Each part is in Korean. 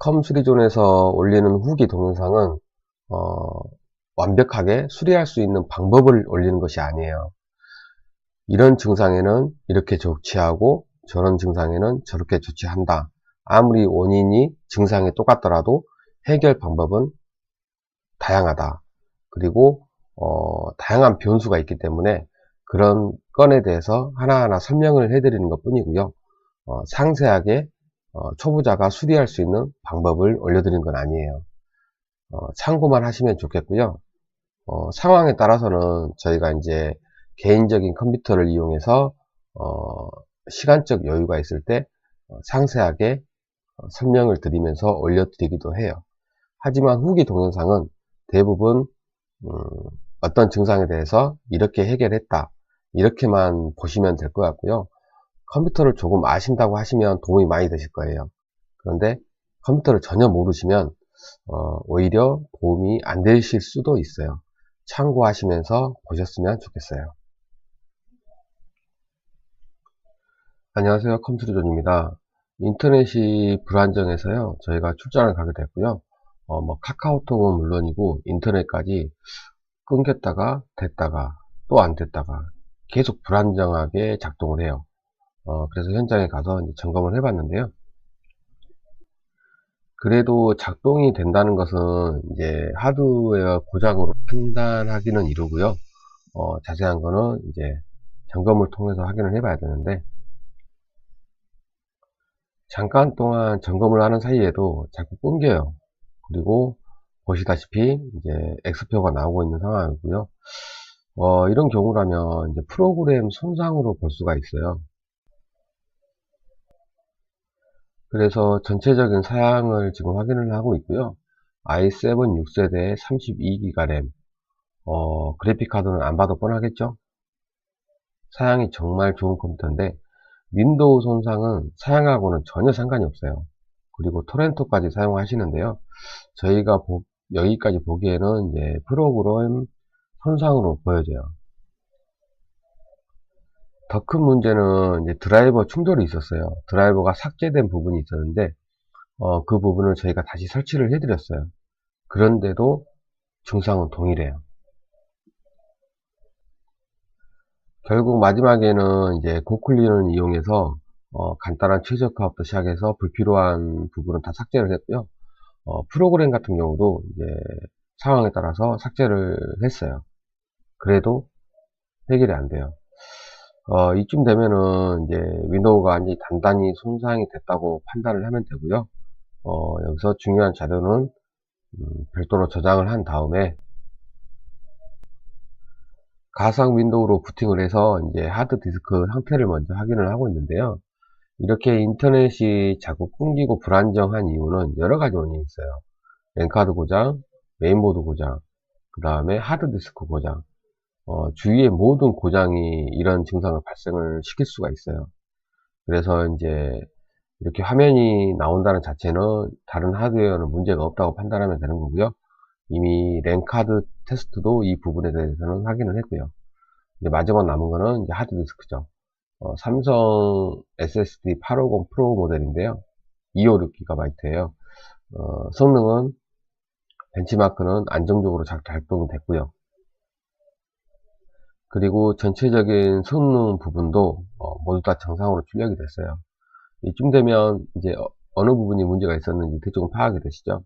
컴3존에서 올리는 후기 동영상은 어, 완벽하게 수리할 수 있는 방법을 올리는 것이 아니에요. 이런 증상에는 이렇게 조치하고 저런 증상에는 저렇게 조치한다. 아무리 원인이 증상이 똑같더라도 해결 방법은 다양하다. 그리고 어, 다양한 변수가 있기 때문에 그런 건에 대해서 하나하나 설명을 해드리는 것 뿐이고요. 어, 상세하게 어, 초보자가 수리할 수 있는 방법을 올려드린 건 아니에요. 어, 참고만 하시면 좋겠고요. 어, 상황에 따라서는 저희가 이제 개인적인 컴퓨터를 이용해서 어, 시간적 여유가 있을 때 어, 상세하게 어, 설명을 드리면서 올려드리기도 해요. 하지만 후기 동영상은 대부분 음, 어떤 증상에 대해서 이렇게 해결했다 이렇게만 보시면 될 것 같고요. 컴퓨터를 조금 아신다고 하시면 도움이 많이 되실 거예요. 그런데 컴퓨터를 전혀 모르시면 어, 오히려 도움이 안 되실 수도 있어요. 참고하시면서 보셨으면 좋겠어요. 안녕하세요. 컴퓨터존입니다. 인터넷이 불안정해서요. 저희가 출장을 가게 됐고요. 어, 뭐 카카오톡은 물론이고 인터넷까지 끊겼다가 됐다가 또 안 됐다가 계속 불안정하게 작동을 해요. 어, 그래서 현장에 가서 점검을 해봤는데요. 그래도 작동이 된다는 것은 이제 하드웨어 고장으로 판단하기는 이르고요. 어, 자세한 거는 이제 점검을 통해서 확인을 해봐야 되는데 잠깐 동안 점검을 하는 사이에도 자꾸 끊겨요. 그리고 보시다시피 이제 X표가 나오고 있는 상황이고요. 어, 이런 경우라면 이제 프로그램 손상으로 볼 수가 있어요. 그래서 전체적인 사양을 지금 확인을 하고 있고요. i7 6세대 32기가 램 어, 그래픽카드는 안 봐도 뻔하겠죠? 사양이 정말 좋은 컴퓨터인데 윈도우 손상은 사양하고는 전혀 상관이 없어요. 그리고 토렌토까지 사용하시는데요. 저희가 보, 여기까지 보기에는 이제 프로그램 손상으로 보여져요. 더 큰 문제는 이제 드라이버 충돌이 있었어요. 드라이버가 삭제된 부분이 있었는데 어, 그 부분을 저희가 다시 설치를 해드렸어요. 그런데도 증상은 동일해요. 결국 마지막에는 이제 고클린을 이용해서 어, 간단한 최적화부터 시작해서 불필요한 부분은 다 삭제를 했고요. 어, 프로그램 같은 경우도 이제 상황에 따라서 삭제를 했어요. 그래도 해결이 안 돼요. 어, 이쯤 되면은 이제 윈도우가 완전히 단단히 손상이 됐다고 판단을 하면 되고요. 어, 여기서 중요한 자료는 음, 별도로 저장을 한 다음에 가상 윈도우로 부팅을 해서 이제 하드 디스크 상태를 먼저 확인을 하고 있는데요. 이렇게 인터넷이 자꾸 끊기고 불안정한 이유는 여러 가지 원인이 있어요. 랜카드 고장, 메인보드 고장, 그 다음에 하드디스크 고장, 어, 주위의 모든 고장이 이런 증상을 발생을 시킬 수가 있어요. 그래서 이제 이렇게 화면이 나온다는 자체는 다른 하드웨어는 문제가 없다고 판단하면 되는 거고요. 이미 랜카드 테스트도 이 부분에 대해서는 확인을 했고요. 이제 마지막 남은 거는 이제 하드디스크죠. 어, 삼성 SSD 850 프로 모델인데요. 256GB예요. 어, 성능은 벤치마크는 안정적으로 잘 작동이 됐고요. 그리고 전체적인 성능 부분도 어, 모두 다 정상으로 출력이 됐어요. 이쯤 되면 이제 어, 느 부분이 문제가 있었는지 대충 파악이 되시죠?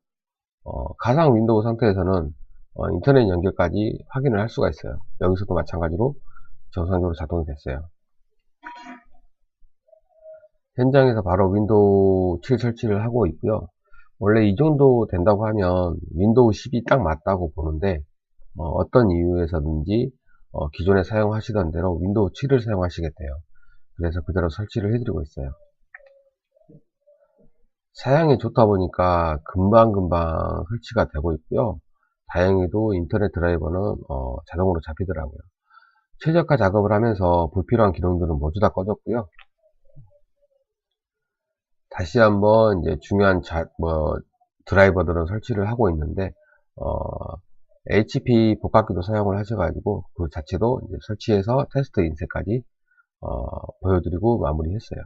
어, 가상 윈도우 상태에서는 어, 인터넷 연결까지 확인을 할 수가 있어요. 여기서도 마찬가지로 정상적으로 작동이 됐어요. 현장에서 바로 윈도우 7 설치를 하고 있고요. 원래 이 정도 된다고 하면 윈도우 10이 딱 맞다고 보는데 어, 떤 이유에서든지 어, 기존에 사용하시던 대로 윈도우 7을 사용하시겠대요. 그래서 그대로 설치를 해드리고 있어요. 사양이 좋다 보니까 금방금방 설치가 되고 있고요. 다행히도 인터넷 드라이버는 어, 자동으로 잡히더라고요. 최적화 작업을 하면서 불필요한 기능들은 모두 다 꺼졌고요. 다시 한번 이제 중요한 자, 뭐 드라이버들은 설치를 하고 있는데 어, HP 복합기도 사용을 하셔가지고 그 자체도 설치해서 테스트 인쇄까지 어, 보여드리고 마무리했어요.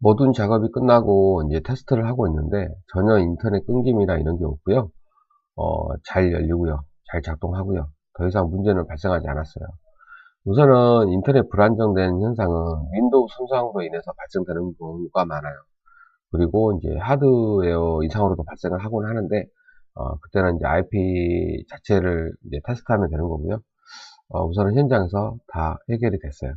모든 작업이 끝나고 이제 테스트를 하고 있는데 전혀 인터넷 끊김이나 이런 게 없고요. 어, 잘 열리고요. 잘 작동하고요. 더 이상 문제는 발생하지 않았어요. 우선은 인터넷 불안정된 현상은 윈도우 손상으로 인해서 발생되는 경우가 많아요. 그리고 이제 하드웨어 이상으로도 발생을 하곤 하는데 어, 그때는 이제 IP 자체를 이제 테스트하면 되는 거고요. 어, 우선은 현장에서 다 해결이 됐어요.